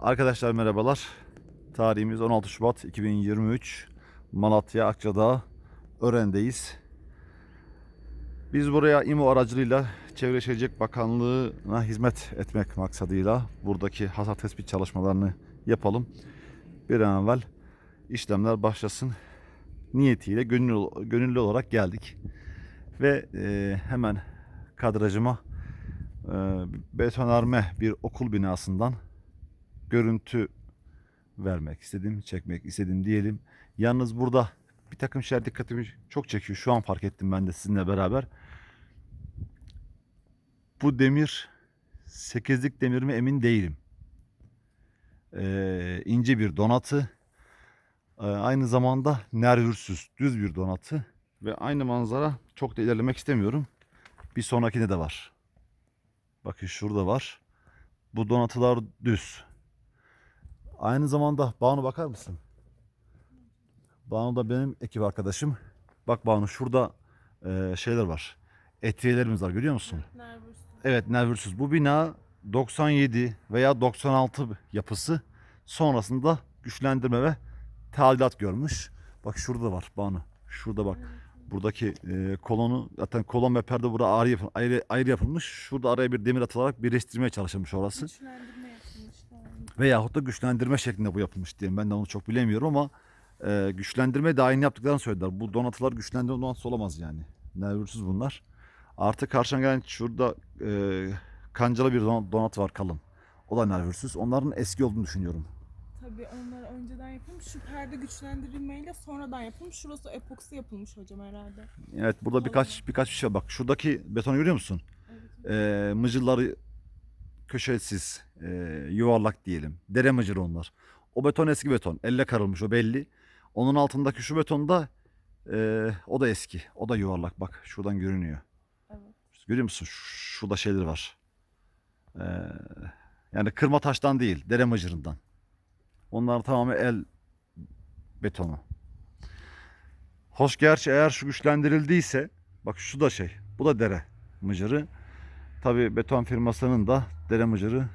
Arkadaşlar merhabalar. Tarihimiz 16 Şubat 2023. Malatya Akçadağ Ören'deyiz. Biz buraya İMO aracılığıyla Çevre Şehircilik Bakanlığı'na hizmet etmek maksadıyla buradaki hasar tespit çalışmalarını yapalım. Bir an evvel işlemler başlasın niyetiyle gönüllü, gönüllü olarak geldik. Ve e, hemen kadrajıma e, betonarme bir okul binasından görüntü vermek istedim, çekmek istedim diyelim. Yalnız burada bir takım şeyler dikkatimi çok çekiyor. Şu an fark ettim ben de sizinle beraber. Bu demir 8'lik demir mi emin değilim. Ee, ince bir donatı. Ee, aynı zamanda nervürsüz, düz bir donatı. Ve aynı manzara çok da ilerlemek istemiyorum. Bir sonrakinde de var. Bakın şurada var. Bu donatılar düz. Aynı zamanda Banu bakar mısın? Banu da benim ekip arkadaşım. Bak Banu şurada e, şeyler var. Etiyelerimiz var görüyor musun? Nervüs. Evet nervürsüz. Bu bina 97 veya 96 yapısı sonrasında güçlendirme ve tadilat görmüş. Bak şurada var Banu. Şurada bak. Buradaki e, kolonu zaten kolon ve perde burada ayrı, ayrı, ayrı yapılmış. Şurada araya bir demir atılarak birleştirmeye çalışılmış orası. Güçlendirme. Veyahut da güçlendirme şeklinde bu yapılmış diyelim. Ben de onu çok bilemiyorum ama e, güçlendirme de aynı yaptıklarını söylediler. Bu donatılar güçlendirme donatısı olamaz yani. Nervürsüz bunlar. Artı karşına gelen şurada e, kancalı bir don- donatı var kalın. O da nervürsüz. Onların eski olduğunu düşünüyorum. Tabii onlar önceden yapılmış. Şu perde güçlendirilmeyle sonradan yapılmış. Şurası epoksi yapılmış hocam herhalde. Evet burada birkaç birkaç bir şey var. Bak şuradaki betonu görüyor musun? Evet. E, mıcırları köşesiz, e, yuvarlak diyelim. Dere mıcırı onlar. O beton eski beton. Elle karılmış o belli. Onun altındaki şu beton da e, o da eski. O da yuvarlak. Bak şuradan görünüyor. Evet. Görüyor musun? Şurada şeyler var. Ee, yani kırma taştan değil, dere mıcırından. Onlar tamamen el betonu. Hoş gerçi eğer şu güçlendirildiyse, bak şu da şey, bu da dere mıcırı. Tabi beton firmasının da dere mıcırı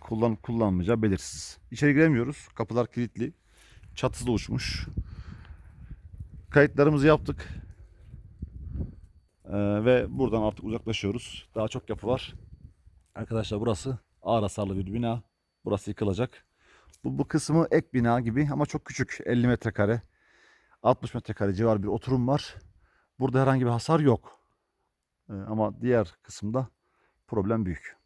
kullan kullanmayacağı belirsiz. İçeri giremiyoruz. Kapılar kilitli. Çatısı da uçmuş. Kayıtlarımızı yaptık. Ee, ve buradan artık uzaklaşıyoruz. Daha çok yapı var. Arkadaşlar burası ağır hasarlı bir bina. Burası yıkılacak. Bu, bu kısmı ek bina gibi ama çok küçük. 50 metrekare, 60 metrekare civar bir oturum var. Burada herhangi bir hasar yok. Ee, ama diğer kısımda problem büyük.